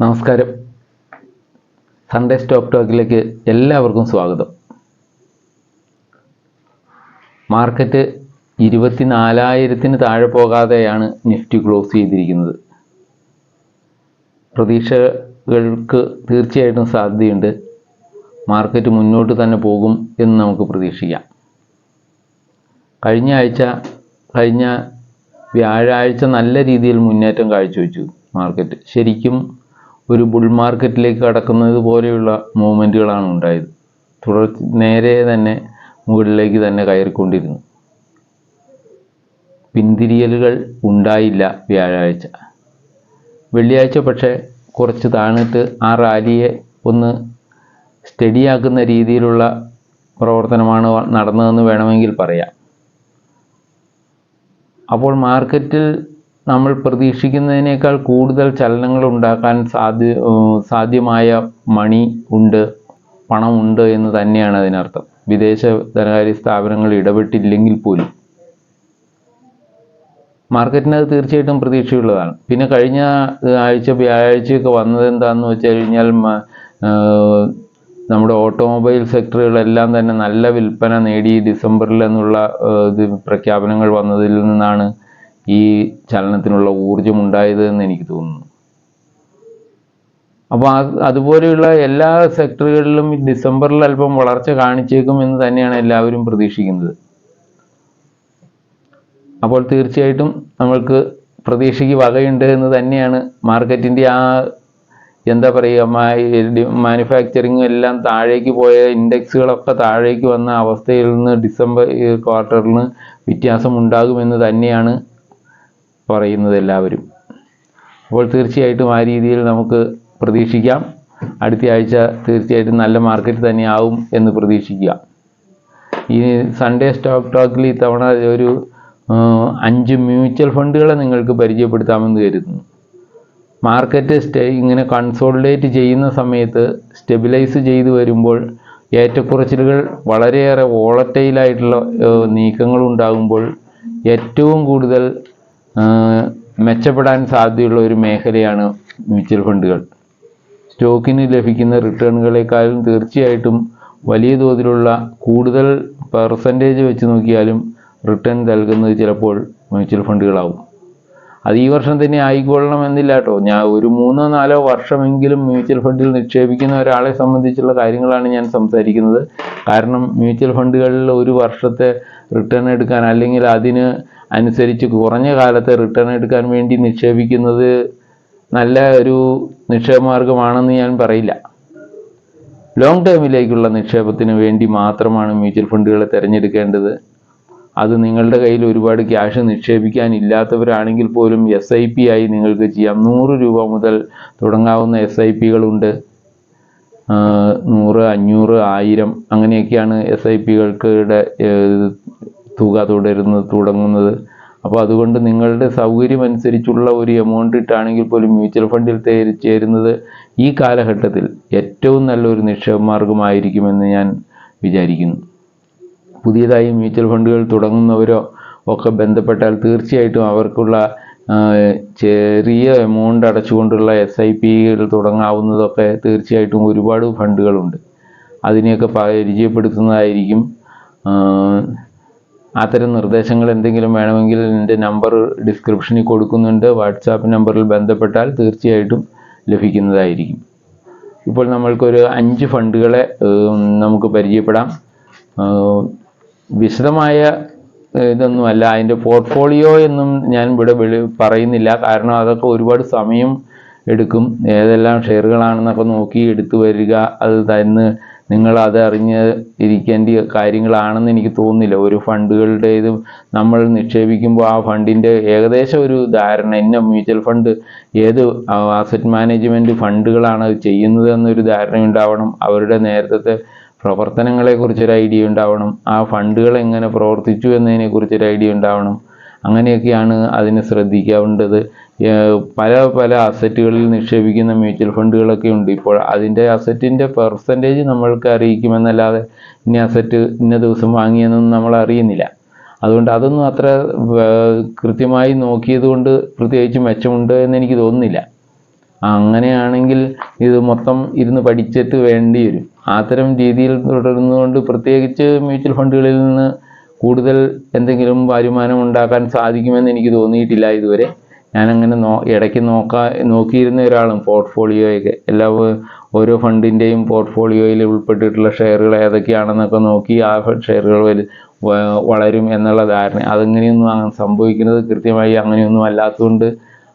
നമസ്കാരം. Sunday stock ടോക്കിലേക്ക് എല്ലാവർക്കും സ്വാഗതം. മാർക്കറ്റ് ഇരുപത്തിനാലായിരത്തിന് താഴെ പോകാതെയാണ് നിഫ്റ്റി ക്ലോസ് ചെയ്തിരിക്കുന്നത്. പ്രതീക്ഷകൾക്ക് തീർച്ചയായിട്ടും സാധ്യതയുണ്ട്. മാർക്കറ്റ് മുന്നോട്ട് തന്നെ പോകും എന്ന് നമുക്ക് പ്രതീക്ഷിക്കാം. കഴിഞ്ഞ ആഴ്ച കഴിഞ്ഞ വ്യാഴാഴ്ച നല്ല രീതിയിൽ മുന്നേറ്റം കാഴ്ചവെച്ചു മാർക്കറ്റ് ശരിക്കും ഒരു ബുൾ മാർക്കറ്റിലേക്ക് കടക്കുന്നത് പോലെയുള്ള മൂവ്മെന്റുകളാണ് ഉണ്ടായത്. തുടർ നേരെ തന്നെ മുകളിലേക്ക് തന്നെ കയറിക്കൊണ്ടിരുന്നു. പിന്തിരിയലുകൾ ഉണ്ടായില്ല വ്യാഴാഴ്ച. വെള്ളിയാഴ്ച പക്ഷേ കുറച്ച് താണിട്ട് ആ റാലിയെ ഒന്ന് സ്റ്റഡിയാക്കുന്ന രീതിയിലുള്ള പ്രവർത്തനമാണ് നടന്നതെന്ന് വേണമെങ്കിൽ പറയാം. അപ്പോൾ മാർക്കറ്റിൽ നമ്മൾ പ്രതീക്ഷിക്കുന്നതിനേക്കാൾ കൂടുതൽ ചലനങ്ങൾ ഉണ്ടാക്കാൻ സാധ്യ സാധ്യമായ മണി ഉണ്ട് പണമുണ്ട് എന്ന് തന്നെയാണ് അതിനർത്ഥം. വിദേശ ധനകാര്യ സ്ഥാപനങ്ങൾ ഇടപെട്ടില്ലെങ്കിൽ പോലും. മാർക്കറ്റിന് അത് തീർച്ചയായിട്ടും പ്രതീക്ഷയുള്ളതാണ്. പിന്നെ കഴിഞ്ഞ ആഴ്ച വ്യാഴാഴ്ചയൊക്കെ വന്നത് എന്താണെന്ന് വെച്ച് കഴിഞ്ഞാൽ നമ്മുടെ ഓട്ടോമൊബൈൽ സെക്ടറുകളെല്ലാം തന്നെ നല്ല വിൽപ്പന നേടി ഡിസംബറിൽ എന്നുള്ള ഇത് പ്രഖ്യാപനങ്ങൾ വന്നതിൽ നിന്നാണ് ഈ ചലനത്തിനുള്ള ഊർജം ഉണ്ടായത് എന്ന് എനിക്ക് തോന്നുന്നു. അപ്പോൾ അത് അതുപോലെയുള്ള എല്ലാ സെക്ടറുകളിലും ഡിസംബറിൽ അല്പം വളർച്ച കാണിച്ചേക്കും എന്ന് തന്നെയാണ് എല്ലാവരും പ്രതീക്ഷിക്കുന്നത്. അപ്പോൾ തീർച്ചയായിട്ടും നമ്മൾക്ക് പ്രതീക്ഷയ്ക്ക് വകയുണ്ട് എന്ന് തന്നെയാണ് മാർക്കറ്റിന്റെ ആ എന്താ പറയുക മാനുഫാക്ചറിങ് എല്ലാം താഴേക്ക് പോയ ഇൻഡെക്സുകളൊക്കെ താഴേക്ക് വന്ന അവസ്ഥയിൽ നിന്ന് ഡിസംബർ ക്വാർട്ടറിന് വ്യത്യാസം ഉണ്ടാകുമെന്ന് തന്നെയാണ് പറയുന്നത് എല്ലാവരും. അപ്പോൾ തീർച്ചയായിട്ടും ആ രീതിയിൽ നമുക്ക് പ്രതീക്ഷിക്കാം. അടുത്ത ആഴ്ച തീർച്ചയായിട്ടും നല്ല മാർക്കറ്റ് തന്നെയാവും എന്ന് പ്രതീക്ഷിക്കുക. ഈ സൺഡേ സ്റ്റോക്ക് ടോക്കിൽ ഇത്തവണ ഒരു അഞ്ച് മ്യൂച്വൽ ഫണ്ടുകളെ നിങ്ങൾക്ക് പരിചയപ്പെടുത്താമെന്ന് കരുതുന്നു. മാർക്കറ്റ് സ്റ്റേ ഇങ്ങനെ കൺസോളിഡേറ്റ് ചെയ്യുന്ന സമയത്ത് സ്റ്റെബിലൈസ് ചെയ്തു വരുമ്പോൾ ഏറ്റക്കുറച്ചിലുകൾ വളരെയേറെ വോളറ്റൈലായിട്ടുള്ള നീക്കങ്ങൾ ഉണ്ടാകുമ്പോൾ ഏറ്റവും കൂടുതൽ മെച്ചപ്പെടാൻ സാധ്യതയുള്ള ഒരു മേഖലയാണ് മ്യൂച്വൽ ഫണ്ടുകൾ. സ്റ്റോക്കിന് ലഭിക്കുന്ന റിട്ടേണുകളെക്കാളും തീർച്ചയായിട്ടും വലിയ തോതിലുള്ള കൂടുതൽ പെർസെന്റേജ് വെച്ച് നോക്കിയാലും റിട്ടേൺ നൽകുന്നത് ചിലപ്പോൾ മ്യൂച്വൽ ഫണ്ടുകളാവും. അത് ഈ വർഷം തന്നെ ആയിക്കൊള്ളണമെന്നില്ല കേട്ടോ ഞാൻ ഒരു മൂന്നോ നാലോ വർഷമെങ്കിലും മ്യൂച്വൽ ഫണ്ടിൽ നിക്ഷേപിക്കുന്ന ഒരാളെ സംബന്ധിച്ചുള്ള കാര്യങ്ങളാണ് ഞാൻ സംസാരിക്കുന്നത്. കാരണം മ്യൂച്വൽ ഫണ്ടുകളിൽ ഒരു വർഷത്തെ റിട്ടേൺ എടുക്കാൻ അല്ലെങ്കിൽ അതിന് അനുസരിച്ച് കുറഞ്ഞ കാലത്തെ റിട്ടേൺ എടുക്കാൻ വേണ്ടി നിക്ഷേപിക്കുന്നത് നല്ല ഒരു നിക്ഷേപ മാർഗമാണെന്ന് ഞാൻ പറയില്ല. ലോങ് ടേമിലേക്കുള്ള നിക്ഷേപത്തിന് വേണ്ടി മാത്രമാണ് മ്യൂച്വൽ ഫണ്ടുകളെ തിരഞ്ഞെടുക്കേണ്ടത്. അത് നിങ്ങളുടെ കയ്യിൽ ഒരുപാട് ക്യാഷ് നിക്ഷേപിക്കാൻ ഇല്ലാത്തവരാണെങ്കിൽ പോലും എസ് ഐ പി ആയി നിങ്ങൾക്ക് ചെയ്യാം. നൂറ് രൂപ മുതൽ തുടങ്ങാവുന്ന എസ് ഐ പികളുണ്ട് നൂറ് അഞ്ഞൂറ് ആയിരം അങ്ങനെയൊക്കെയാണ് എസ് ഐ പികൾക്കുടെ തുക തുടരുന്നത് തുടങ്ങുന്നത്. അപ്പോൾ അതുകൊണ്ട് നിങ്ങളുടെ സൗകര്യം അനുസരിച്ചുള്ള ഒരു എമൗണ്ട് ഇട്ടാണെങ്കിൽ പോലും മ്യൂച്വൽ ഫണ്ടിൽ ചേരുന്നത് ഈ കാലഘട്ടത്തിൽ ഏറ്റവും നല്ലൊരു നിക്ഷേപ മാർഗമായിരിക്കുമെന്ന് ഞാൻ വിചാരിക്കുന്നു. പുതിയതായി മ്യൂച്വൽ ഫണ്ടുകൾ തുടങ്ങുന്നവരോ ഒക്കെ ബന്ധപ്പെട്ടാൽ തീർച്ചയായിട്ടും അവർക്കുള്ള ചെറിയ എമൗണ്ട് അടച്ചുകൊണ്ടുള്ള എസ് ഐ പികൾ തുടങ്ങാവുന്നതൊക്കെ തീർച്ചയായിട്ടും ഒരുപാട് ഫണ്ടുകളുണ്ട് അതിനെയൊക്കെ പരിചയപ്പെടുത്തുന്നതായിരിക്കും അത്തരം നിർദ്ദേശങ്ങൾ എന്തെങ്കിലും വേണമെങ്കിൽ എന്റെ നമ്പർ ഡിസ്ക്രിപ്ഷനിൽ കൊടുക്കുന്നുണ്ട്. വാട്സാപ്പ് നമ്പറിൽ ബന്ധപ്പെട്ടാൽ തീർച്ചയായിട്ടും ലഭിക്കുന്നതായിരിക്കും. ഇപ്പോൾ നമ്മൾക്കൊരു അഞ്ച് ഫണ്ടുകളെ നമുക്ക് പരിചയപ്പെടാം. വിശദമായ ഇതൊന്നുമല്ല. അതിന്റെ പോർട്ട്ഫോളിയോ എന്നും ഞാൻ ഇവിടെ വെളി പറയുന്നില്ല. കാരണം അതൊക്കെ ഒരുപാട് സമയം എടുക്കും. ഏതെല്ലാം ഷെയറുകളാണെന്നൊക്കെ നോക്കി എടുത്തു വരിക. അത് തന്ന് നിങ്ങൾ അത് അറിഞ്ഞ് ഇരിക്കേണ്ട കാര്യങ്ങളാണെന്ന് എനിക്ക് തോന്നുന്നില്ല. ഒരു ഫണ്ടുകളുടെ ഇത് നമ്മൾ നിക്ഷേപിക്കുമ്പോൾ ആ ഫണ്ടിന്റെ ഏകദേശം ഒരു ധാരണ. ഇന്ന മ്യൂച്വൽ ഫണ്ട് ഏത് അസറ്റ് മാനേജ്മെന്റ് ഫണ്ടുകളാണ് ചെയ്യുന്നത് എന്നൊരു ധാരണ ഉണ്ടാവണം. അവരുടെ നേരത്തെ പ്രവർത്തനങ്ങളെക്കുറിച്ചൊരു ഐഡിയ ഉണ്ടാവണം. ആ ഫണ്ടുകൾ എങ്ങനെ പ്രവർത്തിച്ചു എന്നതിനെക്കുറിച്ചൊരു ഐഡിയ ഉണ്ടാവണം. അങ്ങനെയൊക്കെയാണ് അതിന് ശ്രദ്ധിക്കേണ്ടത് പല പല അസറ്റുകളിൽ നിക്ഷേപിക്കുന്ന മ്യൂച്വൽ ഫണ്ടുകളൊക്കെ ഉണ്ട്. ഇപ്പോൾ അതിന്റെ അസറ്റിന്റെ പെർസെന്റേജ് നമ്മൾക്ക് അറിയിക്കുമെന്നല്ലാതെ ഇന്ന അസറ്റ് ഇന്ന ദിവസം വാങ്ങിയെന്നൊന്നും നമ്മൾ അറിയുന്നില്ല. അതുകൊണ്ട് അതൊന്നും അത്ര കൃത്യമായി നോക്കിയത് കൊണ്ട് പ്രത്യേകിച്ച് മെച്ചമുണ്ട് എന്ന് എനിക്ക് തോന്നുന്നില്ല. അങ്ങനെയാണെങ്കിൽ ഇത് മൊത്തം ഇരുന്ന് പഠിച്ചിട്ട് വേണ്ടി വരും അത്തരം രീതിയിൽ തുടരുന്നതുകൊണ്ട് പ്രത്യേകിച്ച് മ്യൂച്വൽ ഫണ്ടുകളിൽ നിന്ന് കൂടുതൽ എന്തെങ്കിലും വരുമാനം ഉണ്ടാക്കാൻ സാധിക്കുമെന്ന് എനിക്ക് തോന്നിയിട്ടില്ല ഇതുവരെ. ഞാനങ്ങനെ നോ ഇടയ്ക്ക് നോക്കാ നോക്കിയിരുന്ന ഒരാളും പോർട്ട്ഫോളിയോയൊക്കെ. എല്ലാ ഓരോ ഫണ്ടിന്റെയും പോർട്ട്ഫോളിയോയിൽ ഉൾപ്പെട്ടിട്ടുള്ള ഷെയറുകൾ ഏതൊക്കെയാണെന്നൊക്കെ നോക്കി ആ ഷെയറുകൾ വളരും എന്നുള്ള ധാരണ. അതങ്ങനെയൊന്നും സംഭവിക്കുന്നത് കൃത്യമായി അങ്ങനെയൊന്നും അല്ലാത്തതുകൊണ്ട്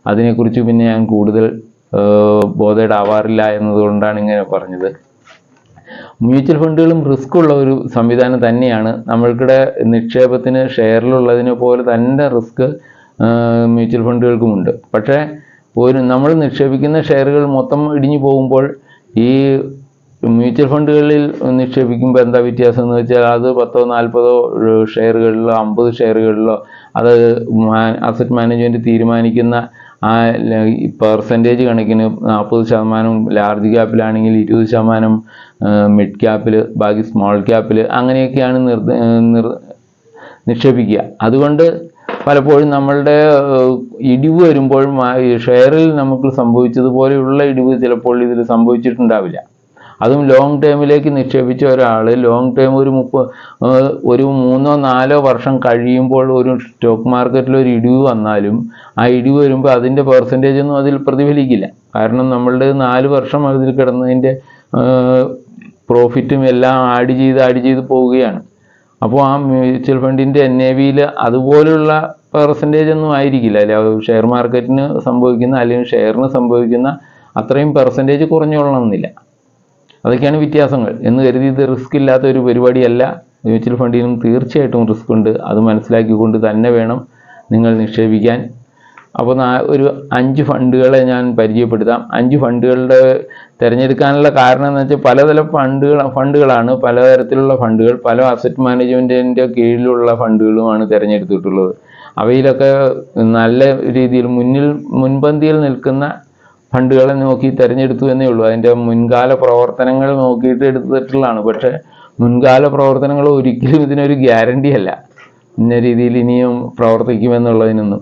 അതിനെക്കുറിച്ച് പിന്നെ ഞാൻ കൂടുതൽ ബോധേഡ് ആവാറില്ല എന്നതുകൊണ്ടാണ് ഇങ്ങനെ പറഞ്ഞത്. മ്യൂച്വൽ ഫണ്ടുകളും റിസ്ക് ഉള്ള ഒരു സംവിധാനം തന്നെയാണ്. നമ്മൾക്കിടെ നിക്ഷേപത്തിന് ഷെയറിലുള്ളതിനെ പോലെ തന്നെ റിസ്ക് മ്യൂച്വൽ ഫണ്ടുകൾക്കുമുണ്ട് പക്ഷേ ഒരു നമ്മൾ നിക്ഷേപിക്കുന്ന ഷെയറുകൾ മൊത്തം ഇടിഞ്ഞു പോകുമ്പോൾ ഈ മ്യൂച്വൽ ഫണ്ടുകളിൽ നിക്ഷേപിക്കുമ്പോൾ എന്താ വ്യത്യാസം എന്ന് വെച്ചാൽ അത് പത്തോ നാൽപ്പതോ ഷെയറുകളിലോ അമ്പത് ഷെയറുകളിലോ അത് അസറ്റ് മാനേജ്മെന്റ് തീരുമാനിക്കുന്ന ആ പെർസെന്റേജ് കണക്കിന് നാൽപ്പത് ശതമാനം ലാർജ് ക്യാപ്പിലാണെങ്കിൽ ഇരുപത് ശതമാനം മിഡ് ക്യാപ്പിൽ ബാക്കി സ്മോൾ ക്യാപ്പിൽ അങ്ങനെയൊക്കെയാണ് നിർ നിക്ഷേപിക്കുക. അതുകൊണ്ട് പലപ്പോഴും നമ്മളുടെ ഇടിവ് വരുമ്പോൾ മാ- ഷെയറിൽ നമുക്ക് സംഭവിച്ചതുപോലെയുള്ള ഇടിവ് ചിലപ്പോൾ ഇതിൽ സംഭവിച്ചിട്ടുണ്ടാവില്ല. അതും ലോങ് ടേമിലേക്ക് നിക്ഷേപിച്ച ഒരാൾ ലോങ് ടേം ഒരു മുപ്പ ഒരു മൂന്നോ നാലോ വർഷം കഴിയുമ്പോൾ ഒരു സ്റ്റോക്ക് മാർക്കറ്റിൽ ഒരു ഇടിവ് വന്നാലും ആ ഇടിവ് വരുമ്പോൾ അതിന്റെ പെർസെന്റേജ് ഒന്നും അതിൽ പ്രതിഫലിക്കില്ല. കാരണം നമ്മളുടെ നാല് വർഷം അതിൽ കിടന്നതിന്റെ പ്രോഫിറ്റും എല്ലാം ആഡ് ചെയ്ത് ആഡ് ചെയ്ത് പോവുകയാണ്. അപ്പോൾ ആ മ്യൂച്വൽ ഫണ്ടിന്റെ എൻ എ വിയിൽ അതുപോലുള്ള പെർസെന്റേജ് ഒന്നും ആയിരിക്കില്ല. അല്ലെ ഷെയർ മാർക്കറ്റിന് സംഭവിക്കുന്ന അല്ലെങ്കിൽ ഷെയറിന് സംഭവിക്കുന്ന അത്രയും പെർസെന്റേജ് കുറഞ്ഞുകൊള്ളണമെന്നില്ല അതൊക്കെയാണ് വ്യത്യാസങ്ങൾ. എന്ന് കരുതി ഇത് റിസ്ക് ഇല്ലാത്ത ഒരു പരിപാടിയല്ല. മ്യൂച്വൽ ഫണ്ടിനും തീർച്ചയായിട്ടും റിസ്ക് ഉണ്ട്. അത് മനസ്സിലാക്കിക്കൊണ്ട് തന്നെ വേണം നിങ്ങൾ നിക്ഷേപിക്കാൻ. അപ്പോൾ ഒരു അഞ്ച് ഫണ്ടുകളെ ഞാൻ പരിചയപ്പെടുത്താം. അഞ്ച് ഫണ്ടുകളുടെ തിരഞ്ഞെടുക്കാനുള്ള കാരണം എന്ന് വെച്ചാൽ പലതരം ഫണ്ടുകൾ ഫണ്ടുകളാണ്. പലതരത്തിലുള്ള ഫണ്ടുകൾ പല അസറ്റ് മാനേജ്മെന്റിന്റെ കീഴിലുള്ള ഫണ്ടുകളുമാണ് തിരഞ്ഞെടുത്തിട്ടുള്ളത്. അവയിലൊക്കെ നല്ല രീതിയിൽ മുന്നിൽ മുൻപന്തിയിൽ നിൽക്കുന്ന ഫണ്ടുകളെ നോക്കി തിരഞ്ഞെടുത്തു എന്നേ ഉള്ളൂ. അതിന്റെ മുൻകാല പ്രവർത്തനങ്ങൾ നോക്കിയിട്ട് എടുത്തിട്ടുള്ളതാണ്. പക്ഷേ മുൻകാല പ്രവർത്തനങ്ങൾ ഒരിക്കലും ഇതിനൊരു ഗ്യാരണ്ടി അല്ല. ഇന്ന രീതിയിൽ ഇനിയും പ്രവർത്തിക്കുമെന്നുള്ളതിനൊന്നും.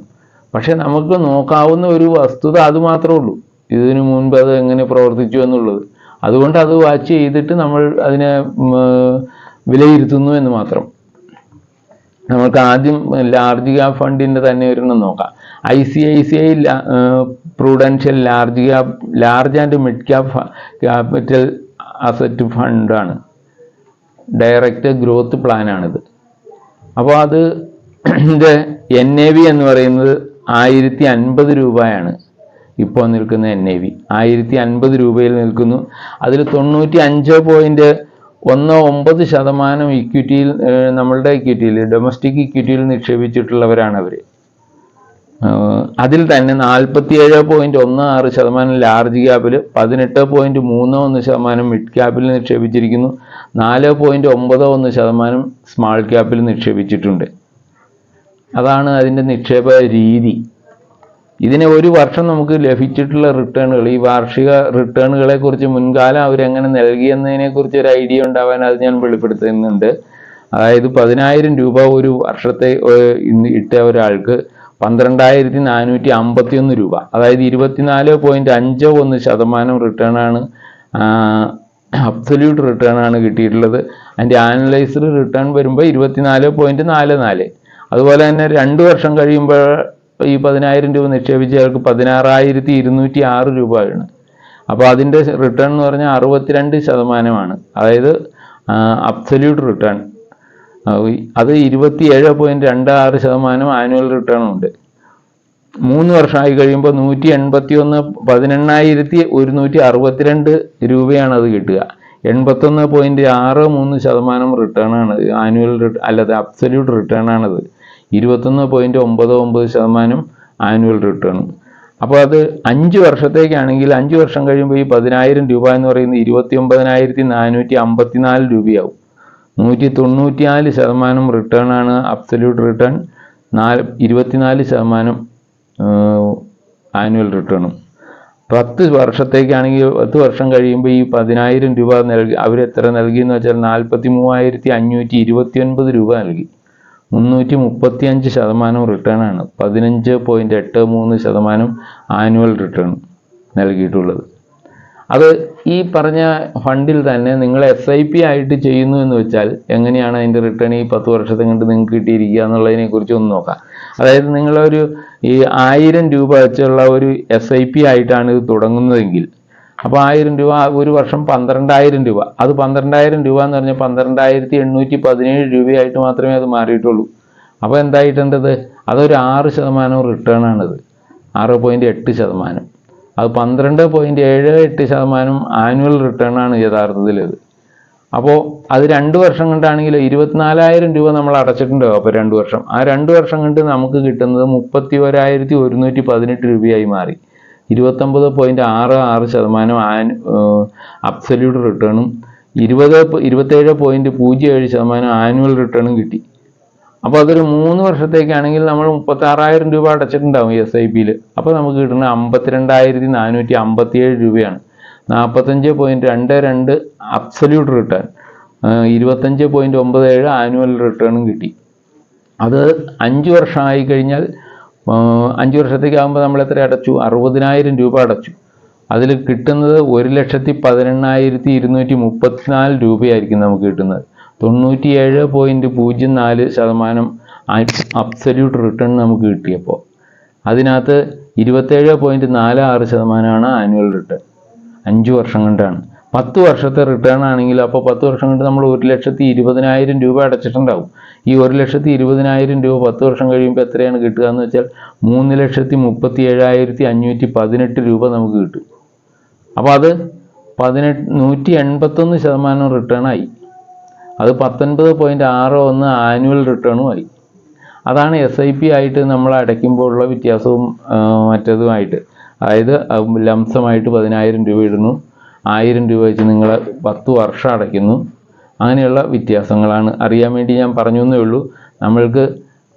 പക്ഷെ നമുക്ക് നോക്കാവുന്ന ഒരു വസ്തുത അത് മാത്രമേ ഉള്ളൂ. ഇതിനു മുൻപ് അത് എങ്ങനെ പ്രവർത്തിച്ചു എന്നുള്ളത്. അതുകൊണ്ട് അത് വാച്ച് ചെയ്തിട്ട് നമ്മൾ അതിനെ വിലയിരുത്തുന്നു എന്ന് മാത്രം. നമുക്ക് ആദ്യം ലാർജ് ക്യാപ് ഫണ്ടിന്റെ തന്നെ ഒരെണ്ണം നോക്കാം. I C I C I prudential large cap large and mid cap capital asset ഫണ്ടാണ് direct growth പ്ലാനാണിത് അപ്പോൾ അത് ഇതിന്റെ എൻ എ വി എന്ന് പറയുന്നത് ആയിരത്തി അൻപത് രൂപയാണ് ഇപ്പോൾ നിൽക്കുന്ന എൻ എ വി ആയിരത്തി അൻപത് രൂപയിൽ നിൽക്കുന്നു. അതിൽ തൊണ്ണൂറ്റി അഞ്ച് പോയിന്റ് ഒന്ന് ഒമ്പത് ശതമാനം ഇക്വിറ്റിയിൽ നമ്മളുടെ ഇക്വിറ്റിയിൽ ഡൊമസ്റ്റിക് ഇക്വിറ്റിയിൽ നിക്ഷേപിച്ചിട്ടുള്ളവരാണ് അവർ അതിൽ തന്നെ നാൽപ്പത്തിയേഴ് പോയിന്റ് ഒന്ന് ആറ് ശതമാനം ലാർജ് ക്യാപ്പിൽ പതിനെട്ട് പോയിന്റ് മൂന്ന് ഒന്ന് ശതമാനം മിഡ് ക്യാപ്പിൽ നിക്ഷേപിച്ചിരിക്കുന്നു. നാല് പോയിന്റ് ഒമ്പത് ഒന്ന് ശതമാനം സ്മാൾ ക്യാപ്പിൽ നിക്ഷേപിച്ചിട്ടുണ്ട്. അതാണ് അതിന്റെ നിക്ഷേപ രീതി. ഇതിനെ ഒരു വർഷം നമുക്ക് ലഭിച്ചിട്ടുള്ള റിട്ടേണുകൾ. ഈ വാർഷിക റിട്ടേണുകളെ കുറിച്ച് മുൻകാലം അവരെങ്ങനെ നൽകിയെന്നതിനെ കുറിച്ച് ഒരു ഐഡിയ ഉണ്ടാവാൻ അത് ഞാൻ വെളിപ്പെടുത്തുന്നുണ്ട്. അതായത് പതിനായിരം രൂപ ഒരു വർഷത്തെ ഇട്ട ഒരാൾക്ക് പന്ത്രണ്ടായിരത്തി നാനൂറ്റി അമ്പത്തി ഒന്ന് രൂപ. അതായത് ഇരുപത്തിനാല് പോയിന്റ് അഞ്ച് ഒന്ന് ശതമാനം റിട്ടേൺ ആണ് അബ്സല്യൂട്ട് റിട്ടേൺ ആണ് കിട്ടിയിട്ടുള്ളത്. അതിന്റെ ആനലൈസ്ഡ് റിട്ടേൺ വരുമ്പോൾ ഇരുപത്തിനാല് പോയിന്റ് നാല് നാല്. അതുപോലെ തന്നെ രണ്ട് വർഷം കഴിയുമ്പോൾ ഈ പതിനായിരം രൂപ നിക്ഷേപിച്ച ആൾക്ക് പതിനാറായിരത്തി ഇരുന്നൂറ്റി ആറ് രൂപ രൂപയാണ്. അപ്പോൾ അതിന്റെ റിട്ടേൺ എന്ന് പറഞ്ഞാൽ അറുപത്തിരണ്ട് ശതമാനമാണ്. അതായത് അബ്സല്യൂട്ട് റിട്ടേൺ അത് ഇരുപത്തിയേഴ് പോയിന്റ് രണ്ട് ആറ് ശതമാനം ആനുവൽ റിട്ടേൺ ഉണ്ട്. മൂന്ന് വർഷമായി കഴിയുമ്പോൾ നൂറ്റി എൺപത്തി ഒന്ന് പതിനെണ്ണായിരത്തി ഒരുന്നൂറ്റി അറുപത്തിരണ്ട് രൂപയാണ് അത് കിട്ടുക. എൺപത്തൊന്ന് പോയിന്റ് ആറ് മൂന്ന് ശതമാനം റിട്ടേൺ ആണ്. ആനുവൽ റിട്ടേൺ അല്ലാതെ അബ്സല്യൂട്ട് റിട്ടേൺ ആണത്. ഇരുപത്തൊന്ന് പോയിന്റ് ഒമ്പത് ഒമ്പത് ശതമാനം ആനുവൽ റിട്ടേൺ അപ്പോൾ അത് അഞ്ച് വർഷത്തേക്കാണെങ്കിൽ അഞ്ച് വർഷം കഴിയുമ്പോൾ ഈ പതിനായിരം രൂപ എന്ന് പറയുന്നത് ഇരുപത്തി ഒമ്പതിനായിരത്തി നാനൂറ്റി അമ്പത്തിനാല് രൂപയാവും. നൂറ്റി തൊണ്ണൂറ്റിനാല് ശതമാനം റിട്ടേൺ ആണ് അബ്സല്യൂട്ട് റിട്ടേൺ നാല് ഇരുപത്തിനാല് ശതമാനം ആനുവൽ റിട്ടേണും പത്ത് വർഷത്തേക്കാണെങ്കിൽ പത്ത് വർഷം കഴിയുമ്പോൾ ഈ പതിനായിരം രൂപ നൽകി അവരെത്ര നൽകി എന്ന് വെച്ചാൽ നാൽപ്പത്തി മൂവായിരത്തി അഞ്ഞൂറ്റി ഇരുപത്തി ഒൻപത് രൂപ നൽകി. മുന്നൂറ്റി മുപ്പത്തി അഞ്ച് ശതമാനം റിട്ടേൺ ആണ്. പതിനഞ്ച് പോയിന്റ് എട്ട് മൂന്ന് ശതമാനം ആനുവൽ റിട്ടേൺ നൽകിയിട്ടുള്ളത്. അത് ഈ പറഞ്ഞ ഫണ്ടിൽ തന്നെ നിങ്ങൾ എസ് ഐ പി ആയിട്ട് ചെയ്യുന്നു എന്ന് വെച്ചാൽ എങ്ങനെയാണ് അതിന്റെ റിട്ടേൺ ഈ പത്ത് വർഷത്തെ കൊണ്ട് നിങ്ങൾക്ക് കിട്ടിയിരിക്കുക എന്നുള്ളതിനെ കുറിച്ച് ഒന്ന് നോക്കാം. അതായത് നിങ്ങളൊരു ഈ ആയിരം രൂപ വെച്ചുള്ള ഒരു എസ് ഐ പി ആയിട്ടാണ് ഇത് തുടങ്ങുന്നതെങ്കിൽ അപ്പോൾ ആയിരം രൂപ ഒരു വർഷം പന്ത്രണ്ടായിരം രൂപ. അത് പന്ത്രണ്ടായിരം രൂപ എന്ന് പറഞ്ഞാൽ പന്ത്രണ്ടായിരത്തി എണ്ണൂറ്റി പതിനേഴ് രൂപയായിട്ട് മാത്രമേ അത് മാറിയിട്ടുള്ളൂ. അപ്പോൾ എന്തായിട്ടുണ്ടത് അതൊരു ആറ് ശതമാനം റിട്ടേൺ ആണിത്. ആറ് പോയിന്റ് എട്ട് ശതമാനം. അത് പന്ത്രണ്ട് പോയിന്റ് ഏഴ് എട്ട് ശതമാനം ആനുവൽ റിട്ടേൺ ആണ് യഥാർത്ഥത്തിൽ ഇത് അപ്പോൾ അത് രണ്ട് വർഷം കൊണ്ടാണെങ്കിൽ ഇരുപത്തിനാലായിരം രൂപ നമ്മൾ അടച്ചിട്ടുണ്ടാവും അപ്പോൾ രണ്ട് വർഷം. ആ രണ്ട് വർഷം കൊണ്ട് നമുക്ക് കിട്ടുന്നത് മുപ്പത്തി ഒരായിരത്തി ഒരുന്നൂറ്റി പതിനെട്ട് രൂപയായി മാറി. ഇരുപത്തൊമ്പത് പോയിന്റ് ആറ് ആറ് ശതമാനം ആൻ അബ്സല്യൂട്ട് റിട്ടേണും ഇരുപത് ഇരുപത്തേഴ് പോയിന്റ് പൂജ്യം ഏഴ് ശതമാനം ആനുവൽ റിട്ടേണും കിട്ടി. അപ്പോൾ അതൊരു മൂന്ന് വർഷത്തേക്കാണെങ്കിൽ നമ്മൾ മുപ്പത്താറായിരം രൂപ അടച്ചിട്ടുണ്ടാവും എസ് ഐ പിയിൽ അപ്പോൾ നമുക്ക് കിട്ടുന്നത് അമ്പത്തിരണ്ടായിരത്തി നാനൂറ്റി അമ്പത്തിയേഴ് രൂപയാണ്. നാൽപ്പത്തഞ്ച് പോയിന്റ് രണ്ട് രണ്ട് അബ്സല്യൂട്ട് റിട്ടേൺ ഇരുപത്തഞ്ച് പോയിന്റ് ഒമ്പത് ഏഴ് ആനുവൽ റിട്ടേണും കിട്ടി. അത് അഞ്ച് വർഷമായി കഴിഞ്ഞാൽ ആ, വർഷത്തേക്ക് ആകുമ്പോൾ നമ്മൾ എത്ര അടച്ചു? അറുപതിനായിരം രൂപ അടച്ചു. അതിൽ കിട്ടുന്നത് ഒരു ലക്ഷത്തി പതിനെണ്ണായിരത്തി ഇരുന്നൂറ്റി മുപ്പത്തിനാല് രൂപയായിരിക്കും നമുക്ക് കിട്ടുന്നത്. തൊണ്ണൂറ്റിയേഴ് പോയിന്റ് പൂജ്യം നാല് ശതമാനം അബ്സല്യൂട്ട് റിട്ടേൺ നമുക്ക് കിട്ടിയപ്പോൾ അതിനകത്ത് ഇരുപത്തേഴ് പോയിന്റ് നാല് ആറ് ശതമാനമാണ് ആനുവൽ റിട്ടേൺ അഞ്ച് വർഷം കൊണ്ടാണ്. പത്ത് വർഷത്തെ റിട്ടേൺ ആണെങ്കിൽ അപ്പോൾ പത്ത് വർഷം കൊണ്ട് നമ്മൾ ഒരു ലക്ഷത്തി ഇരുപതിനായിരം രൂപ അടച്ചിട്ടുണ്ടാവും. ഈ ഒരു ലക്ഷത്തി ഇരുപതിനായിരം രൂപ പത്ത് വർഷം കഴിയുമ്പോൾ എത്രയാണ് കിട്ടുക എന്ന് വെച്ചാൽ മൂന്ന് ലക്ഷത്തി മുപ്പത്തി ഏഴായിരത്തി അഞ്ഞൂറ്റി പതിനെട്ട് രൂപ നമുക്ക് കിട്ടും. അപ്പോൾ അത് പതിനെട്ട് നൂറ്റി എൺപത്തൊന്ന് ശതമാനം റിട്ടേൺ ആയി. അത് പത്തൊൻപത് പോയിന്റ് ആറ് ഒന്ന് ആനുവൽ റിട്ടേണും ആയി. അതാണ് എസ് ഐ പി ആയിട്ട് നമ്മൾ അടയ്ക്കുമ്പോഴുള്ള വ്യത്യാസവും മറ്റേതുമായിട്ട്. അതായത് ലംസമായിട്ട് പതിനായിരം രൂപ ഇടുന്നു. ആയിരം രൂപ വെച്ച് നിങ്ങൾ പത്ത് വർഷം അടയ്ക്കുന്നു. അങ്ങനെയുള്ള വ്യത്യാസങ്ങളാണ്. അറിയാൻ വേണ്ടി ഞാൻ പറഞ്ഞു എന്നേ ഉള്ളൂ. നമ്മൾക്ക്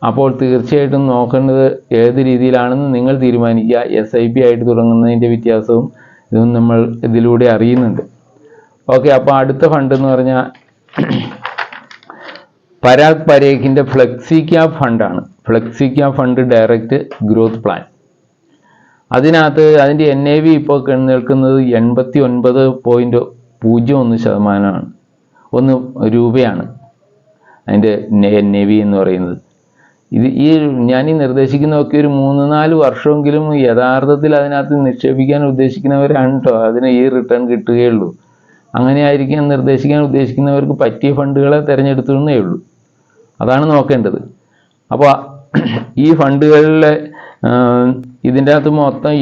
അപ്പോൾ തീർച്ചയായിട്ടും നോക്കേണ്ടത് ഏത് രീതിയിലാണെന്ന് നിങ്ങൾ തീരുമാനിക്കുക. എസ് ഐ പി ആയിട്ട് തുടങ്ങുന്നതിന്റെ വ്യത്യാസവും ഇതും നമ്മൾ ഇതിലൂടെ അറിയുന്നുണ്ട്. ഓക്കെ അപ്പോൾ അടുത്ത ഫണ്ട് എന്ന് പറഞ്ഞാൽ പരാഗ് പരേഖിന്റെ flexi cap ഫണ്ടാണ് flexi cap fund direct growth plan അതിനകത്ത് അതിന്റെ എൻ എ വി ഇപ്പോൾ നിൽക്കുന്നത് എൺപത്തി ഒൻപത് പോയിന്റ് പൂജ്യം ഒന്ന് ശതമാനമാണ്. ഒന്ന് രൂപയാണ് അതിന്റെ എൻ എ വി എന്ന് പറയുന്നത്. ഇത് ഈ ഞാൻ ഈ നിർദ്ദേശിക്കുന്നതൊക്കെ ഒരു മൂന്ന് നാല് വർഷമെങ്കിലും യഥാർത്ഥത്തിൽ അതിനകത്ത് നിക്ഷേപിക്കാൻ ഉദ്ദേശിക്കുന്നവരാണ് കേട്ടോ അതിന് ഈ റിട്ടേൺ കിട്ടുകയുള്ളൂ. അങ്ങനെ ആയിരിക്കും നിർദ്ദേശിക്കാൻ ഉദ്ദേശിക്കുന്നവർക്ക് പറ്റിയ ഫണ്ടുകളെ തിരഞ്ഞെടുത്തുന്നേ ഉള്ളൂ. അതാണ് നോക്കേണ്ടത്. അപ്പോൾ ഈ ഫണ്ടുകളിലെ ഇതിന്റെ അകത്ത് മൊത്തം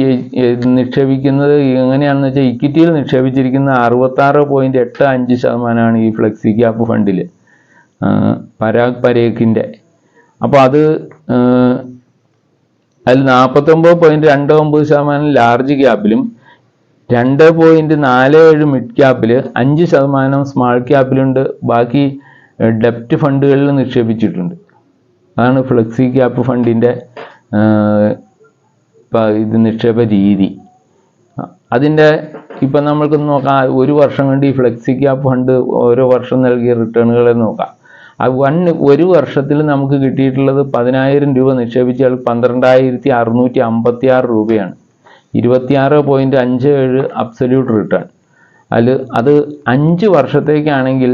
നിക്ഷേപിക്കുന്നത് എങ്ങനെയാണെന്ന് വെച്ചാൽ ഇക്വിറ്റിയിൽ നിക്ഷേപിച്ചിരിക്കുന്ന അറുപത്താറ് പോയിന്റ് എട്ട് അഞ്ച് ശതമാനമാണ് ഈ ഫ്ലെക്സി ക്യാപ്പ് ഫണ്ടിൽ പരാഗ് പരേഖിന്റെ. അപ്പോൾ അത് അതിൽ നാൽപ്പത്തൊമ്പത് പോയിന്റ് രണ്ട് ഒമ്പത് ശതമാനം ലാർജ് ക്യാപ്പിലും രണ്ട് പോയിന്റ് നാല് ഏഴ് മിഡ് ക്യാപ്പിൽ അഞ്ച് ശതമാനം സ്മാൾ ക്യാപ്പിലുണ്ട് ബാക്കി ഡെപ്റ്റ് ഫണ്ടുകളിൽ നിക്ഷേപിച്ചിട്ടുണ്ട്. അതാണ് ഫ്ലെക്സി ക്യാപ്പ് ഫണ്ടിന്റെ ഇത് നിക്ഷേപ രീതി. അതിന്റെ ഇപ്പം നമ്മൾക്ക് നോക്കാം ഒരു വർഷം കൊണ്ട് ഈ ഫ്ലെക്സി ക്യാപ് ഫണ്ട് ഓരോ വർഷം നൽകിയ റിട്ടേണുകളെ നോക്കാം. ആ വൺ ഒരു വർഷത്തിൽ നമുക്ക് കിട്ടിയിട്ടുള്ളത് പതിനായിരം രൂപ നിക്ഷേപിച്ചാൽ പന്ത്രണ്ടായിരത്തി അറുന്നൂറ്റി അമ്പത്തി ആറ് രൂപയാണ്. ഇരുപത്തിയാറ് പോയിന്റ് അഞ്ച് ഏഴ് അബ്സല്യൂട്ട് റിട്ടേൺ. അതിൽ അത് അഞ്ച് വർഷത്തേക്കാണെങ്കിൽ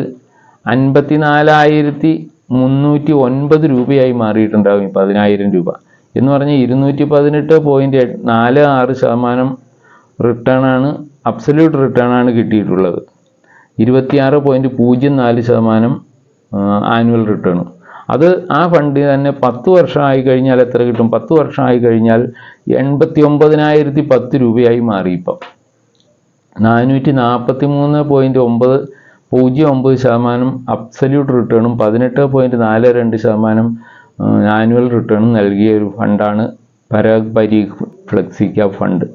അൻപത്തിനാലായിരത്തി മുന്നൂറ്റി ഒൻപത് രൂപയായി മാറിയിട്ടുണ്ടാകും ഈ പതിനായിരം രൂപ. എന്ന് പറഞ്ഞാൽ ഇരുന്നൂറ്റി പതിനെട്ട് പോയിന്റ് നാല് ആറ് ശതമാനം റിട്ടേൺ ആണ് അബ്സല്യൂട്ട് റിട്ടേൺ ആണ് കിട്ടിയിട്ടുള്ളത്. ഇരുപത്തിയാറ് പോയിന്റ് പൂജ്യം നാല് ശതമാനം ആനുവൽ റിട്ടേണും അത് ആ ഫണ്ട് തന്നെ പത്ത് വർഷമായി കഴിഞ്ഞാൽ എത്ര കിട്ടും? പത്ത് വർഷമായി കഴിഞ്ഞാൽ എൺപത്തി ഒമ്പതിനായിരത്തി പത്ത് രൂപയായി മാറി ഇപ്പം. നാനൂറ്റി നാൽപ്പത്തി മൂന്ന് പോയിന്റ് ഒമ്പത് പൂജ്യം ഒമ്പത് ശതമാനം അബ്സല്യൂട്ട് റിട്ടേണും പതിനെട്ട് പോയിന്റ് നാല് രണ്ട് ശതമാനം ആനുവൽ റിട്ടേൺ നൽകിയ ഒരു ഫണ്ടാണ് പരാഗ് ഫ്ലെക്സി ക്യാബ് ഫണ്ട്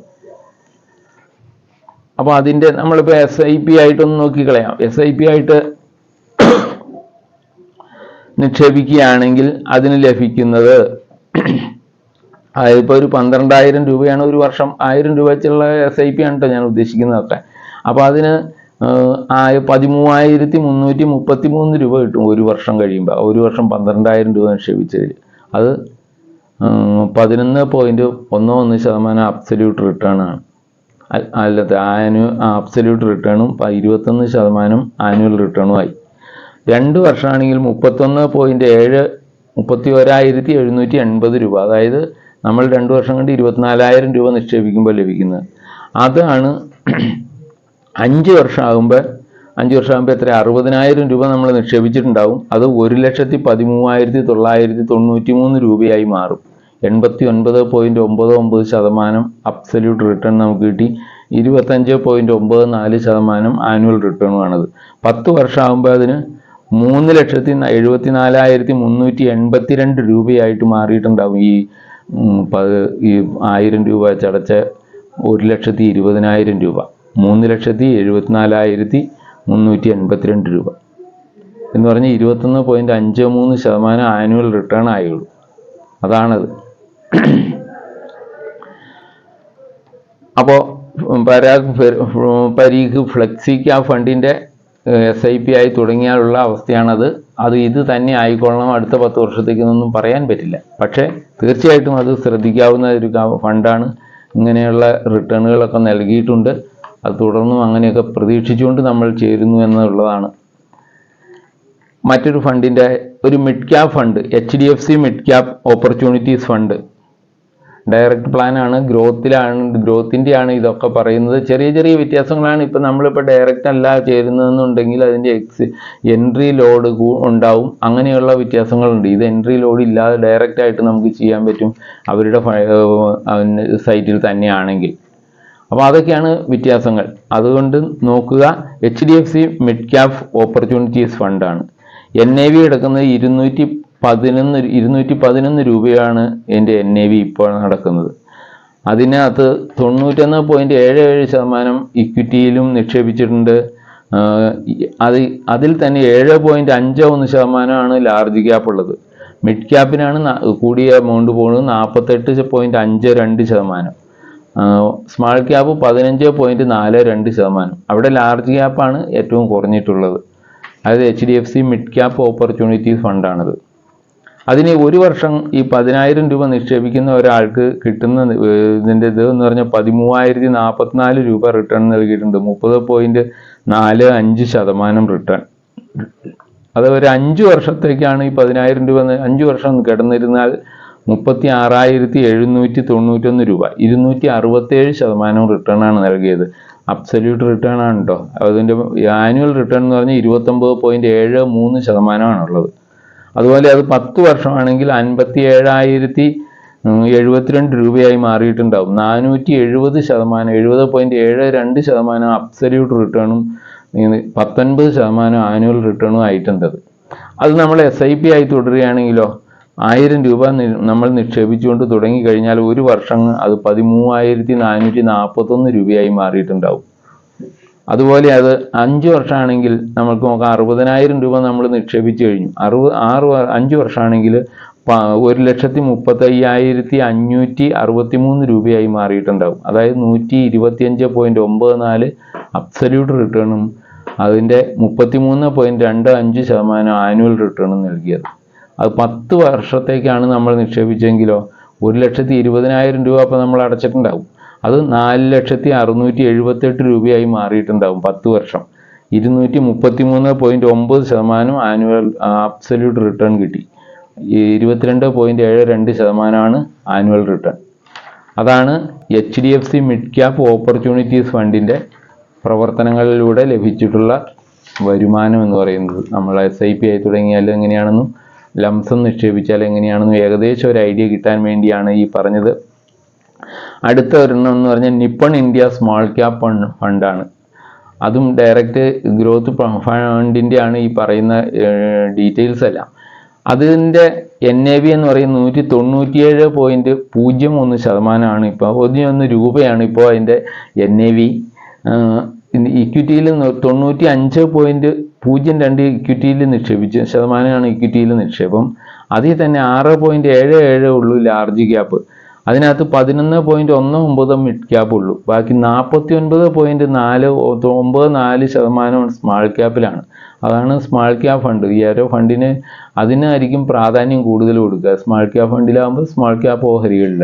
അപ്പോൾ അതിന്റെ നമ്മളിപ്പോൾ എസ് ഐ പി ആയിട്ടൊന്ന് നോക്കിക്കളയാം. എസ് ഐ പി ആയിട്ട് നിക്ഷേപിക്കുകയാണെങ്കിൽ അതിന് ലഭിക്കുന്നത് അതിപ്പോൾ ഒരു പന്ത്രണ്ടായിരം രൂപയാണ് ഒരു വർഷം ആയിരം രൂപ വെച്ചുള്ള എസ് ഐ പി ആണ് കേട്ടോ ഞാൻ ഉദ്ദേശിക്കുന്നതൊക്കെ അപ്പോൾ അതിന് ആഹ്, ആ പതിമൂവായിരത്തി മുന്നൂറ്റി മുപ്പത്തി മൂന്ന് രൂപ കിട്ടും ഒരു വർഷം കഴിയുമ്പോൾ ഒരു വർഷം പന്ത്രണ്ടായിരം രൂപ നിക്ഷേപിച്ചതിൽ അത് പതിനൊന്ന് പോയിന്റ് ഒന്ന് ഒന്ന് ശതമാനം അബ്സല്യൂട്ട് റിട്ടേൺ ആണ്. അല്ലാത്ത അല്ലത് ആനു അബ്സല്യൂട്ട് റിട്ടേണും ഇരുപത്തൊന്ന് ശതമാനം ആനുവൽ റിട്ടേണുമായി രണ്ട് വർഷമാണെങ്കിൽ മുപ്പത്തൊന്ന് പോയിന്റ് ഏഴ് മുപ്പത്തി ഒരായിരത്തി എഴുന്നൂറ്റി എൺപത് രൂപ. അതായത് നമ്മൾ രണ്ട് വർഷം കൊണ്ട് ഇരുപത്തിനാലായിരം രൂപ നിക്ഷേപിക്കുമ്പോൾ ലഭിക്കുന്നത്. അതാണ് അഞ്ച് വർഷമാകുമ്പോൾ അഞ്ച് വർഷമാകുമ്പോൾ എത്ര? അറുപതിനായിരം രൂപ നമ്മൾ നിക്ഷേപിച്ചിട്ടുണ്ടാവും. അത് ഒരു ലക്ഷത്തി പതിമൂവായിരത്തി തൊള്ളായിരത്തി തൊണ്ണൂറ്റി മൂന്ന് രൂപയായി മാറും. എൺപത്തി ഒൻപത് പോയിന്റ് ഒമ്പത് ഒമ്പത് ശതമാനം അബ്സല്യൂട്ട് റിട്ടേൺ നമുക്ക് കിട്ടി. ഇരുപത്തഞ്ച് പോയിന്റ് ഒമ്പത് നാല് ശതമാനം ആനുവൽ റിട്ടേണുമാണത് പത്ത് വർഷമാകുമ്പോൾ അതിന് മൂന്ന് ലക്ഷത്തി എഴുപത്തി നാലായിരത്തി മുന്നൂറ്റി എൺപത്തി രണ്ട് രൂപയായിട്ട് മാറിയിട്ടുണ്ടാവും. ഈ ഈ ആയിരം രൂപ ചടച്ച ഒരു ലക്ഷത്തി ഇരുപതിനായിരം രൂപ. മൂന്ന് ലക്ഷത്തി എഴുപത്തിനാലായിരത്തി മുന്നൂറ്റി എൺപത്തിരണ്ട് രൂപ. എന്ന് പറഞ്ഞാൽ ഇരുപത്തൊന്ന് പോയിന്റ് അഞ്ച് മൂന്ന് ശതമാനം ആനുവൽ റിട്ടേൺ ആയുള്ളൂ. അതാണത്. അപ്പോൾ പരാഗ് പരീഖ് ഫ്ലെക്സിക്ക് ആ ഫണ്ടിന്റെ എസ് ഐ പി ആയി തുടങ്ങിയാലുള്ള അവസ്ഥയാണത്. അത് ഇത് തന്നെ ആയിക്കൊള്ളണം അടുത്ത പത്ത് വർഷത്തേക്കൊന്നും പറയാൻ പറ്റില്ല. പക്ഷേ തീർച്ചയായിട്ടും അത് ശ്രദ്ധിക്കാവുന്ന ഒരു ഫണ്ടാണ്. ഇങ്ങനെയുള്ള റിട്ടേണുകളൊക്കെ നൽകിയിട്ടുണ്ട്. അത് തുടർന്നും അങ്ങനെയൊക്കെ പ്രതീക്ഷിച്ചുകൊണ്ട് നമ്മൾ ചേരുന്നു എന്നുള്ളതാണ്. മറ്റൊരു ഫണ്ടിന്റെ ഒരു mid cap fund H D F C mid cap opportunities fund. Direct plan ആണ് ഗ്രോത്തിലാണ് ഗ്രോത്തിന്റെ ആണ് ഇതൊക്കെ പറയുന്നത്. ചെറിയ ചെറിയ വ്യത്യാസങ്ങളാണ് ഇപ്പം നമ്മളിപ്പോൾ ഡയറക്റ്റ് അല്ല ചേരുന്നതെന്നുണ്ടെങ്കിൽ അതിന്റെ എക്സ് എൻട്രി ലോഡ് ഉണ്ടാവും. അങ്ങനെയുള്ള വ്യത്യാസങ്ങളുണ്ട്. ഇത് എൻട്രി ലോഡ് ഇല്ലാതെ ഡയറക്റ്റായിട്ട് നമുക്ക് ചെയ്യാൻ പറ്റും അവരുടെ സൈറ്റിൽ തന്നെയാണെങ്കിൽ. അപ്പോൾ അതൊക്കെയാണ് വ്യത്യാസങ്ങൾ. അതുകൊണ്ട് നോക്കുക H D F C mid cap opportunities ഫണ്ടാണ് N A V എടുക്കുന്നത് ഇരുന്നൂറ്റി പതിനൊന്ന് ഇരുന്നൂറ്റി പതിനൊന്ന് രൂപയാണ് എന്റെ എൻ എ വി ഇപ്പോൾ നടക്കുന്നത്. അതിനകത്ത് തൊണ്ണൂറ്റൊന്ന് പോയിന്റ് ഏഴ് ഏഴ് ശതമാനം ഇക്വിറ്റിയിലും നിക്ഷേപിച്ചിട്ടുണ്ട്. അത് അതിൽ തന്നെ ഏഴ് പോയിന്റ് അഞ്ച് ഒന്ന് ശതമാനമാണ് ലാർജ് ക്യാപ്പ് ഉള്ളത്. മിഡ് ക്യാപ്പിനാണ് കൂടിയ എമൗണ്ട് പോകുന്നത് നാൽപ്പത്തെട്ട് പോയിന്റ് അഞ്ച് രണ്ട് ശതമാനം. സ്മാൾ ക്യാപ്പ് പതിനഞ്ച് പോയിന്റ് നാല് രണ്ട് ശതമാനം. അവിടെ ലാർജ് ക്യാപ്പാണ് ഏറ്റവും കുറഞ്ഞിട്ടുള്ളത്. അതായത് H D F C mid cap opportunities ഫണ്ടാണത് അതിന് ഒരു വർഷം ഈ പതിനായിരം രൂപ നിക്ഷേപിക്കുന്ന ഒരാൾക്ക് കിട്ടുന്ന ഇതിന്റെ ഇത് എന്ന് പറഞ്ഞാൽ പതിമൂവായിരത്തി നാൽപ്പത്തിനാല് രൂപ റിട്ടേൺ നൽകിയിട്ടുണ്ട്. മുപ്പത് പോയിന്റ് നാല് അഞ്ച് ശതമാനം റിട്ടേൺ അത് ഒരു അഞ്ച് വർഷത്തേക്കാണ് ഈ പതിനായിരം രൂപ അഞ്ച് വർഷം കിടന്നിരുന്നാൽ മുപ്പത്തി ആറായിരത്തി എഴുന്നൂറ്റി തൊണ്ണൂറ്റൊന്ന് രൂപ. ഇരുന്നൂറ്റി അറുപത്തേഴ് ശതമാനം റിട്ടേൺ ആണ് നൽകിയത്. അബ്സല്യൂട്ട് റിട്ടേൺ ആണ് കേട്ടോ അതിന്റെ ആനുവൽ റിട്ടേൺ എന്ന് പറഞ്ഞാൽ ഇരുപത്തൊമ്പത് പോയിന്റ് ഏഴ് മൂന്ന് ശതമാനമാണുള്ളത്. അതുപോലെ അത് പത്ത് വർഷമാണെങ്കിൽ അൻപത്തി ഏഴായിരത്തി എഴുപത്തിരണ്ട് രൂപയായി മാറിയിട്ടുണ്ടാവും. നാനൂറ്റി എഴുപത് ശതമാനം എഴുപത് പോയിന്റ് ഏഴ് രണ്ട് ശതമാനം അബ്സല്യൂട്ട് റിട്ടേണും പത്തൊൻപത് ശതമാനം ആനുവൽ റിട്ടേണും ആയിട്ടുണ്ട് അത്. അത് നമ്മൾ എസ് ഐ പി ആയി തുടരുകയാണെങ്കിലോ ആയിരം രൂപ നമ്മൾ നിക്ഷേപിച്ചുകൊണ്ട് തുടങ്ങിക്കഴിഞ്ഞാൽ ഒരു വർഷം അത് പതിമൂവായിരത്തി നാനൂറ്റി നാൽപ്പത്തൊന്ന് രൂപയായി മാറിയിട്ടുണ്ടാവും. അതുപോലെ അത് അഞ്ച് വർഷമാണെങ്കിൽ നമുക്ക് നോക്കാം അറുപതിനായിരം രൂപ നമ്മൾ നിക്ഷേപിച്ചു കഴിഞ്ഞു. അറുപത് ആറ് അഞ്ച് വർഷമാണെങ്കിൽ ഒരു ലക്ഷത്തി മുപ്പത്തയ്യായിരത്തി അഞ്ഞൂറ്റി അറുപത്തി മൂന്ന് രൂപയായി മാറിയിട്ടുണ്ടാവും. അതായത് നൂറ്റി ഇരുപത്തിയഞ്ച് പോയിന്റ് ഒമ്പത് നാല് അബ്സല്യൂട്ട് റിട്ടേണും അതിന്റെ മുപ്പത്തി മൂന്ന് പോയിന്റ് രണ്ട് അഞ്ച് ശതമാനം ആനുവൽ റിട്ടേണും നൽകിയത്. അത് പത്ത് വർഷത്തേക്കാണ് നമ്മൾ നിക്ഷേപിച്ചെങ്കിലോ ഒരു ലക്ഷത്തി ഇരുപതിനായിരം രൂപ അപ്പോൾ നമ്മൾ അടച്ചിട്ടുണ്ടാവും. അത് നാല് ലക്ഷത്തി അറുന്നൂറ്റി എഴുപത്തെട്ട് രൂപയായി മാറിയിട്ടുണ്ടാവും പത്ത് വർഷം. ഇരുന്നൂറ്റി മുപ്പത്തി മൂന്ന് പോയിന്റ് ഒമ്പത് ശതമാനം ആനുവൽ അബ്സല്യൂട്ട് റിട്ടേൺ കിട്ടി. ഇരുപത്തിരണ്ട് പോയിന്റ് ഏഴ് രണ്ട് ശതമാനമാണ് ആനുവൽ റിട്ടേൺ അതാണ് H D F C mid cap opportunities ഫണ്ടിന്റെ പ്രവർത്തനങ്ങളിലൂടെ ലഭിച്ചിട്ടുള്ള വരുമാനം എന്ന് പറയുന്നത്. നമ്മൾ എസ് ഐ പി ആയി തുടങ്ങിയാൽ എങ്ങനെയാണെന്നും ലംസം നിക്ഷേപിച്ചാൽ എങ്ങനെയാണെന്ന് ഏകദേശം ഒരു ഐഡിയ കിട്ടാൻ വേണ്ടിയാണ് ഈ പറഞ്ഞത്. അടുത്ത ഒരെണ്ണം എന്ന് പറഞ്ഞാൽ നിപ്പൺ ഇന്ത്യ സ്മോൾ ക്യാപ്പ് ഫണ്ടാണ്. അതും ഡയറക്റ്റ് ഗ്രോത്ത് ഫണ്ടിന്റെ ആണ് ഈ പറയുന്ന ഡീറ്റെയിൽസ് എല്ലാം. അതിന്റെ എൻ എ വി എന്ന് പറയുന്നത് നൂറ്റി തൊണ്ണൂറ്റിയേഴ് പോയിന്റ് പൂജ്യം ഒന്ന് ശതമാനമാണ് ഇപ്പോൾ ഒന്ന് രൂപയാണ് ഇപ്പോൾ അതിന്റെ എൻ എ വി ഇക്വിറ്റിയിൽ തൊണ്ണൂറ്റി അഞ്ച് പോയിന്റ് പൂജ്യം രണ്ട് ഇക്വിറ്റിയിൽ നിക്ഷേപിച്ച് ശതമാനമാണ് ഇക്വിറ്റിയിൽ നിക്ഷേപം. അതിൽ തന്നെ ആറ് പോയിന്റ് ഏഴ് ഏഴ് ഉള്ളൂ ലാർജ് ഗ്യാപ്പ് അതിനകത്ത് പതിനൊന്ന് പോയിന്റ് ഒന്ന് ഒമ്പത് മിഡ് ക്യാപ്പ് ഉള്ളൂ. ബാക്കി നാൽപ്പത്തി ഒൻപത് പോയിന്റ് നാല് ഒമ്പത് നാല് ശതമാനം സ്മാൾ ക്യാപ്പിലാണ് അതാണ് സ്മാൾ ക്യാപ്പ് ഫണ്ട് ഈ ഓരോ ഫണ്ടിന് അതിനായിരിക്കും പ്രാധാന്യം കൂടുതൽ കൊടുക്കുക. സ്മാൾ ക്യാപ്പ് ഫണ്ടിലാകുമ്പോൾ സ്മാൾ ക്യാപ്പ് ഓഹരികളിൽ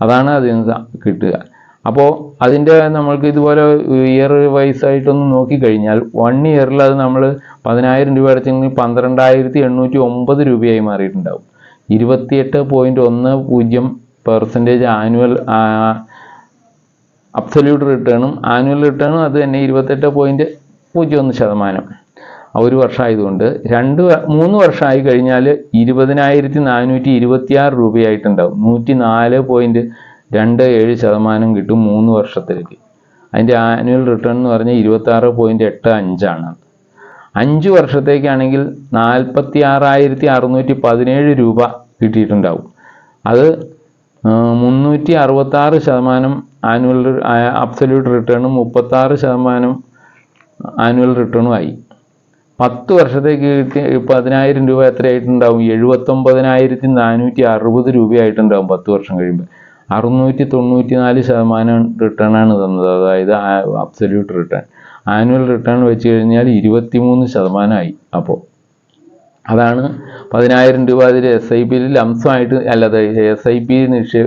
അതാണ് അതിന് കിട്ടുക. അപ്പോൾ അതിന്റെ നമ്മൾക്ക് ഇതുപോലെ ഇയർ വൈസ് ആയിട്ടൊന്ന് നോക്കിക്കഴിഞ്ഞാൽ വൺ ഇയറിൽ അത് നമ്മൾ പതിനായിരം രൂപ അടച്ചെങ്കിൽ പന്ത്രണ്ടായിരത്തി എണ്ണൂറ്റി ഒമ്പത് രൂപയായി മാറിയിട്ടുണ്ടാവും. ഇരുപത്തിയെട്ട് പോയിന്റ് ഒന്ന് പൂജ്യം പെർസെന്റേജ് ആനുവൽ അബ്സല്യൂട്ട് റിട്ടേണും ആനുവൽ റിട്ടേണും അത് തന്നെ ഇരുപത്തെട്ട് പോയിന്റ് പൂജ്യം ഒന്ന് ശതമാനം. ഒരു വർഷമായതുകൊണ്ട് രണ്ട് മൂന്ന് വർഷമായി കഴിഞ്ഞാൽ ഇരുപതിനായിരത്തി നാനൂറ്റി ഇരുപത്തിയാറ് രൂപയായിട്ടുണ്ടാവും. നൂറ്റി നാല് പോയിന്റ് രണ്ട് ഏഴ് ശതമാനം കിട്ടും മൂന്ന് വർഷത്തിലേക്ക്. അതിന്റെ ആനുവൽ റിട്ടേൺ എന്ന് പറഞ്ഞാൽ ഇരുപത്താറ് പോയിന്റ് എട്ട് അഞ്ചാണ്. അഞ്ച് വർഷത്തേക്കാണെങ്കിൽ നാൽപ്പത്തി ആറായിരത്തി അറുന്നൂറ്റി പതിനേഴ് രൂപ കിട്ടിയിട്ടുണ്ടാവും. അത് മുന്നൂറ്റി അറുപത്താറ് ശതമാനം ആനുവൽ അബ്സല്യൂട്ട് റിട്ടേണും മുപ്പത്താറ് ശതമാനം ആനുവൽ റിട്ടേണും ആയി. പത്ത് വർഷത്തേക്ക് കിട്ടിയ പതിനായിരം രൂപ എത്രയായിട്ടുണ്ടാവും? എഴുപത്തൊമ്പതിനായിരത്തി നാനൂറ്റി അറുപത് രൂപയായിട്ടുണ്ടാവും പത്ത് വർഷം കഴിയുമ്പോൾ അറുന്നൂറ്റി തൊണ്ണൂറ്റി നാല് ശതമാനം റിട്ടേൺ ആണ് തന്നത്. അതായത് അബ്സല്യൂട്ട് റിട്ടേൺ ആനുവൽ റിട്ടേൺ വെച്ച് കഴിഞ്ഞാൽ ഇരുപത്തിമൂന്ന് ശതമാനമായി അപ്പോൾ അതാണ് പതിനായിരം രൂപ അതിൽ എസ് ഐ പിയിൽ ലംസമായിട്ട് അല്ലാതെ എസ് ഐ പി നിക്ഷേ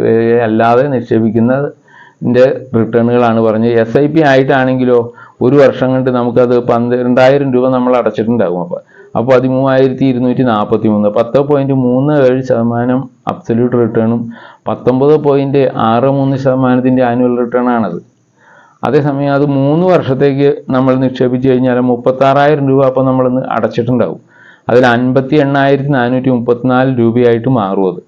അല്ലാതെ നിക്ഷേപിക്കുന്നതിന്റെ റിട്ടേണുകളാണ് പറഞ്ഞത്. എസ് ഐ പി ആയിട്ടാണെങ്കിലോ ഒരു വർഷം കൊണ്ട് നമുക്കത് പന്ത്രണ്ടായിരം രൂപ നമ്മൾ അടച്ചിട്ടുണ്ടാകും. അപ്പോൾ അപ്പോൾ പതിമൂവായിരത്തി ഇരുന്നൂറ്റി നാൽപ്പത്തി മൂന്ന് പത്ത് പോയിന്റ് മൂന്ന് ഏഴ് ശതമാനം അബ്സല്യൂട്ട് റിട്ടേണും പത്തൊമ്പത് പോയിന്റ് ആറ് മൂന്ന് ശതമാനത്തിന്റെ ആനുവൽ റിട്ടേൺ ആണത്. അതേസമയം അത് മൂന്ന് വർഷത്തേക്ക് നമ്മൾ നിക്ഷേപിച്ച് കഴിഞ്ഞാൽ മുപ്പത്താറായിരം രൂപ അപ്പോൾ നമ്മൾ അടച്ചിട്ടുണ്ടാവും. അതിൽ അൻപത്തി എണ്ണായിരത്തി നാനൂറ്റി മുപ്പത്തിനാല് രൂപയായിട്ട് മാറും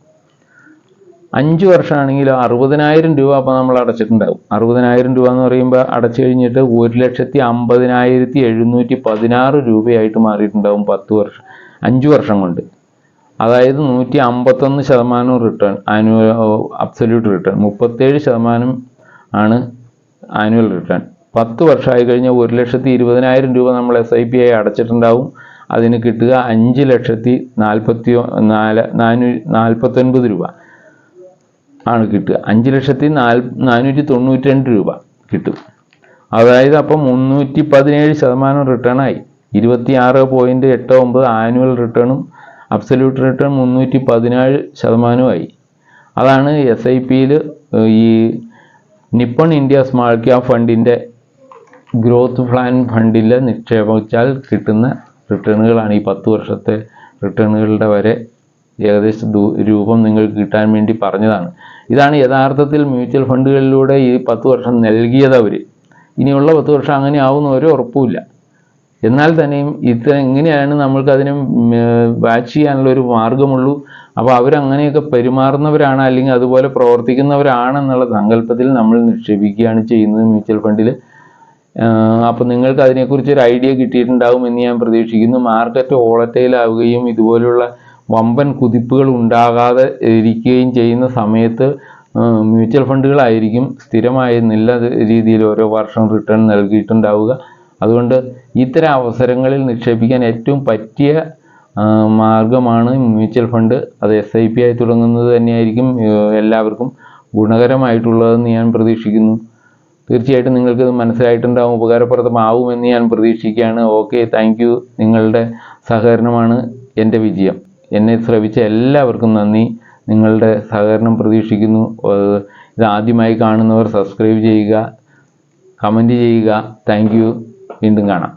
അഞ്ച് വർഷമാണെങ്കിൽ അറുപതിനായിരം രൂപ അപ്പോൾ നമ്മൾ അടച്ചിട്ടുണ്ടാവും. അറുപതിനായിരം രൂപ എന്ന് പറയുമ്പോൾ അടച്ചു കഴിഞ്ഞിട്ട് ഒരു ലക്ഷത്തി അമ്പതിനായിരത്തി എഴുന്നൂറ്റി പതിനാറ് രൂപയായിട്ട് മാറിയിട്ടുണ്ടാവും പത്ത് വർഷം അഞ്ച് വർഷം കൊണ്ട്. അതായത് നൂറ്റി അമ്പത്തൊന്ന് ശതമാനം റിട്ടേൺ ആനുവൽ അബ്സല്യൂട്ട് റിട്ടേൺ മുപ്പത്തേഴ് ശതമാനം ആണ് ആനുവൽ റിട്ടേൺ പത്ത് വർഷമായി കഴിഞ്ഞാൽ ഒരു ലക്ഷത്തി ഇരുപതിനായിരം രൂപ നമ്മൾ എസ് ഐ പി ആയി അടച്ചിട്ടുണ്ടാവും. അതിന് കിട്ടുക അഞ്ച് ലക്ഷത്തി നാൽപ്പത്തി നാല് നാനൂ നാൽപ്പത്തൊൻപത് രൂപ ആണ് കിട്ടുക. അഞ്ച് ലക്ഷത്തി നാല് നാനൂറ്റി തൊണ്ണൂറ്റി രണ്ട് രൂപ കിട്ടും. അതായത് അപ്പം മുന്നൂറ്റി പതിനേഴ് ശതമാനം റിട്ടേൺ ആയി. ഇരുപത്തി ആറ് പോയിന്റ് എട്ട് ഒമ്പത് ആനുവൽ റിട്ടേണും അബ്സല്യൂട്ട് റിട്ടേൺ മുന്നൂറ്റി പതിനേഴ് ശതമാനമായി അതാണ് എസ് ഐ പിയിൽ ഈ നിപ്പൺ ഇന്ത്യ സ്മാൾ ക്യാപ് ഫണ്ടിന്റെ ഗ്രോത്ത് പ്ലാൻ ഫണ്ടിൽ നിക്ഷേപിച്ചാൽ കിട്ടുന്ന റിട്ടേണുകളാണ് ഈ പത്ത് വർഷത്തെ റിട്ടേണുകളുടെ വരെ ഏകദേശം രൂപം നിങ്ങൾക്ക് കിട്ടാൻ വേണ്ടി പറഞ്ഞതാണ്. ഇതാണ് യഥാർത്ഥത്തിൽ മ്യൂച്വൽ ഫണ്ടുകളിലൂടെ ഈ പത്ത് വർഷം നൽകിയത് അവർ ഇനിയുള്ള പത്ത് വർഷം അങ്ങനെ ആവുന്നവരും ഉറപ്പുമില്ല. എന്നാൽ തന്നെയും ഇത് എങ്ങനെയാണ് നമ്മൾക്ക് അതിനെ വാച്ച് ചെയ്യാനുള്ള ഒരു മാർഗമുള്ളൂ. അപ്പോൾ അവരങ്ങനെയൊക്കെ പെരുമാറുന്നവരാണ് അല്ലെങ്കിൽ അതുപോലെ പ്രവർത്തിക്കുന്നവരാണെന്നുള്ള സങ്കല്പത്തിൽ നമ്മൾ നിക്ഷേപിക്കുകയാണ് ചെയ്യുന്നത് മ്യൂച്വൽ ഫണ്ടിൽ അപ്പോൾ നിങ്ങൾക്ക് അതിനെക്കുറിച്ച് ഒരു ഐഡിയ കിട്ടിയിട്ടുണ്ടാവും എന്ന് ഞാൻ പ്രതീക്ഷിക്കുന്നു. മാർക്കറ്റ് വോളറ്റൈൽ ആവുകയും ഇതുപോലുള്ള വമ്പൻ കുതിപ്പുകൾ ഉണ്ടാകാതെ ഇരിക്കുകയും ചെയ്യുന്ന സമയത്ത് മ്യൂച്വൽ ഫണ്ടുകളായിരിക്കും സ്ഥിരമായ നല്ല രീതിയിൽ ഓരോ വർഷം റിട്ടേൺ നൽകിയിട്ടുണ്ടാവുക. അതുകൊണ്ട് ഇത്തരം അവസരങ്ങളിൽ നിക്ഷേപിക്കാൻ ഏറ്റവും പറ്റിയ മാർഗമാണ് മ്യൂച്വൽ ഫണ്ട്. അത് എസ് ഐ പി ആയി തുടങ്ങുന്നത് തന്നെയായിരിക്കും എല്ലാവർക്കും ഗുണകരമായിട്ടുള്ളതെന്ന് ഞാൻ പ്രതീക്ഷിക്കുന്നു. തീർച്ചയായിട്ടും നിങ്ങൾക്ക് മനസ്സിലായിട്ടുണ്ടാവും ഉപകാരപ്രദമാവുമെന്ന് ഞാൻ പ്രതീക്ഷിക്കുകയാണ്. Okay thank you. നിങ്ങളുടെ സഹകരണമാണ് എന്റെ വിജയം. എന്നെ ശ്രവിച്ച എല്ലാവർക്കും നന്ദി. നിങ്ങളുടെ സഹകരണം പ്രതീക്ഷിക്കുന്നു. ഇത് ആദ്യമായി കാണുന്നവർ സബ്സ്ക്രൈബ് ചെയ്യുക കമന്റ് ചെയ്യുക. താങ്ക് വീണ്ടും കാണാം.